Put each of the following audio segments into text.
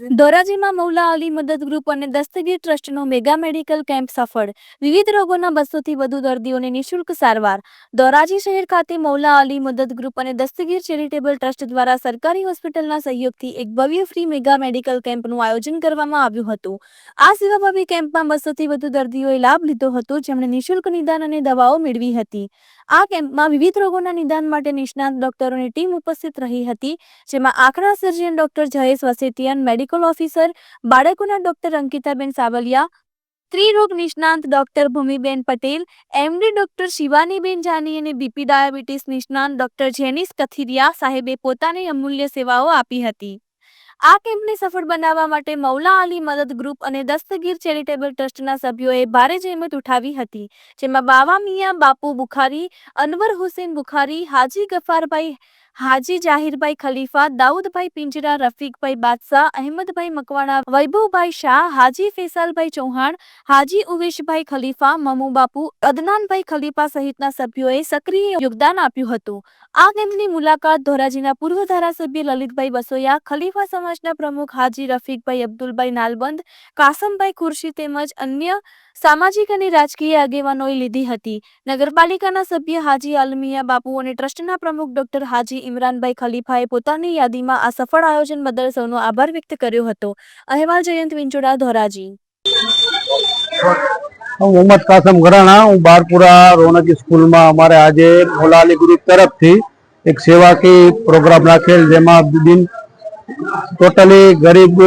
ધોરાજીમાં મૌલા અલી મદદ ગ્રુપ અને દસ્તગીર ટ્રસ્ટનો મેગા મેડિકલ કેમ્પ સફળ. વિવિધ રોગોના બસોથી વધુ દર્દીઓને નિઃશુલ્ક સારવાર. ધોરાજી શહેર ખાતે મૌલા અલી મદદ ગ્રુપ અને દસ્તગીર ચેરિટેબલ ટ્રસ્ટ દ્વારા સરકારી હોસ્પિટલના સહયોગથી એક ભવ્ય ફ્રી મેગા મેડિકલ કેમ્પનું આયોજન કરવામાં આવ્યું હતું. આ સેવાભાવી કેમ્પમાં બસોથી વધુ દર્દીઓએ લાભ લીધો હતો, જેમણે નિઃશુલ્ક નિદાન અને દવાઓ મેળવી હતી. આ કેમ્પમાં વિવિધ રોગોના નિદાન માટે નિષ્ણાત ડોક્ટરોની ટીમ ઉપસ્થિત રહી હતી, જેમાં આંખના surgeon doctor Jayesh Vasetiyan, medical officer બાળકોના ડોક્ટર અંકિતાબેન સાવલિયા, સ્ત્રીરોગ નિષ્ણાંત doctor Bhumiben Patel MD doctor Shivaniben Jani અને બીપી ડાયાબિટીસ નિષ્ણાંત ડોક્ટર જેનિસ કથિરિયા સાહેબે પોતાની અમૂલ્ય સેવાઓ આપી હતી. આ કેમ્પને સફળ બનાવવા માટે મૌલા અલી મદદ ગ્રુપ અને દસ્તગીર ચેરિટેબલ ટ્રસ્ટના સભ્યોએ ભારે જહેમત ઉઠાવી હતી, જેમાં બાવા મિયા બાપુ બુખારી, અનવર હુસેન બુખારી, હાજી ગફારભાઈ હાજી જાહીરભાઈ ખલીફા, દાઉદભાઈ પિંજરા, રફીકભાઈ બાદશાહ, અહેમદભાઈ મકવાણા, વૈભવભાઈ શાહ, હાજી ફેસાલભાઈ ચૌહાણ, હાજી ઉવેશભાઈ ખલીફા, મમુબાપુ, અદનાનભાઈ ખલીફા સહિતના સભ્યોએ સક્રિય યોગદાન આપ્યું હતું. આ કેમ્પની મુલાકાત ધોરાજીના પૂર્વ ધારાસભ્ય લલિતભાઈ બસોયા, ખલીફા સમાજના પ્રમુખ હાજી રફીકભાઈ અબ્દુલભાઈ નાલબંધ, કાસમભાઈ ખુરશી તેમજ અન્ય સામાજિક અને રાજકીય આગેવાનોએ લીધી હતી. નગરપાલિકાના સભ્ય હાજી આલમિયા બાપુ અને ટ્રસ્ટના પ્રમુખ ડોક્ટર હાજી ઇમરાનભાઈ ખલીફાએ પોતાની યાદીમાં આ સફળ આયોજન બદલ સૌનો આભાર વ્યક્ત કર્યો હતો. અહેવાલ જયંત વિંચોડા, ધોરાજી. હું મોહમ્મદ કાસમ ઘરાણા, હું બારપુરા રોનકી સ્કૂલમાં અમારે આજે મોલાલી ગ્રુપ તરફથી એક સેવાકી પ્રોગ્રામ રાખેલ જેમાં દિન ટોટલી ગરીબ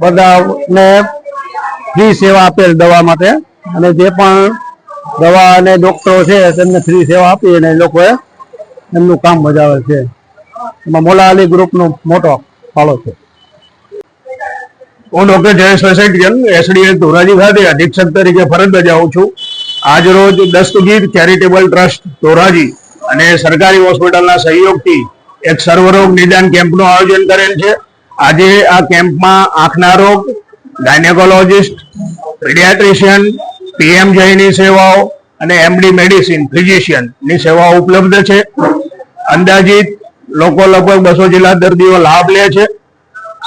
બધાને ફ્રી સેવા આપેલ દવા માટે. અને જે પણ દવા અને ડોક્ટરો છે તેમને ફ્રી સેવા આપી અને લોકોએ એમનું કામ બજાવે છે. એમાં મોલા અલી ગ્રુપનો મોટો ફાળો છે. હું ડોક્ટર જયેશ વસેટિયન એસડીએસ ધોરાજી ખાતે અધિક્ષક તરીકે ફરજ બજાવું છું. આજ રોજ દસ્તગીર ચેરિટેબલ ટ્રસ્ટ ધોરાજી અને સરકારી હોસ્પિટલના સહયોગથી એક સર્વરોગ નિદાન કેમ્પનું આયોજન કરેલ છે. આજે આ કેમ્પમાં આંખના રોગ, ગાયનેકોલોજીસ્ટ, પીડિયાટ્રિશિયન, પીએમ જયની સેવાઓ અને એમડી મેડિસિન ફિઝિશિયનની સેવાઓ ઉપલબ્ધ છે. અંદાજિત લોકો લગભગ બસો જેટલા દર્દીઓ લાભ લે છે.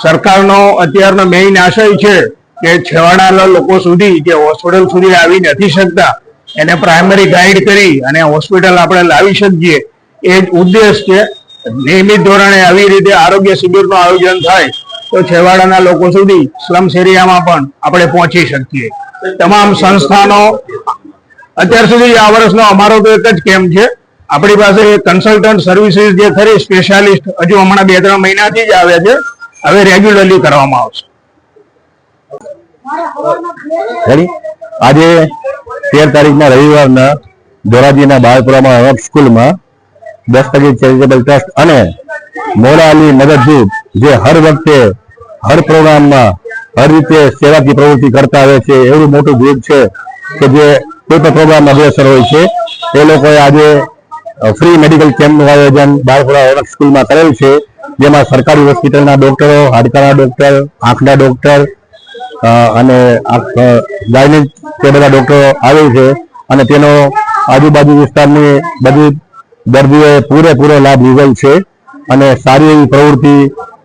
સરકારનો અત્યારનો મેઇન આશય છે કે છેવાડાના લોકો સુધી જે હોસ્પિટલ સુધી આવી નથી શકતા, એને પ્રાઇમરી ગાઈડ કરી અને હોસ્પિટલ આપણે લાવી શકીએ. એ જ ઉદ્દેશ છે. નિયમિત ધોરણે આવી રીતે આરોગ્ય શિબિરનું આયોજન થાય તો છેવાડાના લોકો સુધી સ્લમ્સ એરિયામાં પણ આપણે પહોંચી શકીએ. તમામ સંસ્થાનો અત્યાર સુધી આ વર્ષનો અમારો તો એક જ કેમ્પ છે. આપણી પાસે કન્સલ્ટન્ટ સર્વિસીસ જે ખરી સ્પેશિયાલિસ્ટ હજુ હમણાં બે ત્રણ મહિનાથી જ આવે છે. હવે રેગ્યુલરલી કરવામાં આવશે. આજે તેર તારીખના રવિવારના ધોરાજીના બાળપુરામાં વર્ક સ્કૂલમાં દસ્તગીર ચેરિટેબલ ટ્રસ્ટ અને મોરા અલી મદદ ગ્રુપ જે હર વખતે હર પ્રોગ્રામમાં હર રીતે સેવાથી પ્રવૃત્તિ કરતા આવે છે એવું મોટું ગ્રુપ છે કે જે કોઈ પણ પ્રોગ્રામ અગ્રેસર હોય છે એ લોકોએ આજે ફ્રી મેડિકલ કેમ્પનું આયોજન બાળપુરા વર્ક સ્કૂલમાં કરેલ છે, જેમાં સરકારી હોસ્પિટલના ડોક્ટરો હાડકાના ડોક્ટર આંખના ડોક્ટર અને ગાયનિક તે બધા ડોક્ટરો આવે છે. અને તેનો આજુબાજુ વિસ્તારની બધી દર્દીઓએ પૂરેપૂરો લાભ લીધેલ છે. અને સારી એવી પ્રવૃત્તિ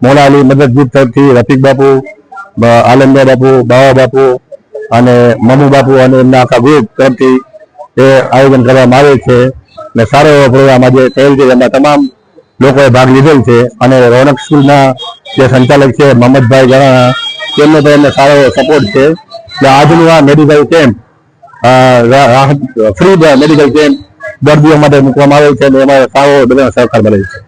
મોલાલી મદદ તરફથી રફીક બાપુ આલંદા બાપુ, બાવા બાપુ અને મમુ બાપુ અને એમના આખા ગ્રુપ તરફથી એ આયોજન કરવામાં આવે છે. અને સારો એવો પ્રોગ્રામ આજે થયેલ છે જેમાં તમામ લોકોએ ભાગ લીધેલ છે. અને રોનક સ્કૂલના જે સંચાલક છે મોહમ્મદભાઈ ગણાણા, તેમનો તો એમને સારો સપોર્ટ છે. એટલે આજનું આ medical camp free medical camp દર્દીઓ માટે મૂકવામાં આવેલ છે અને એમાં સારો બધાનો સહકાર મળેલ છે.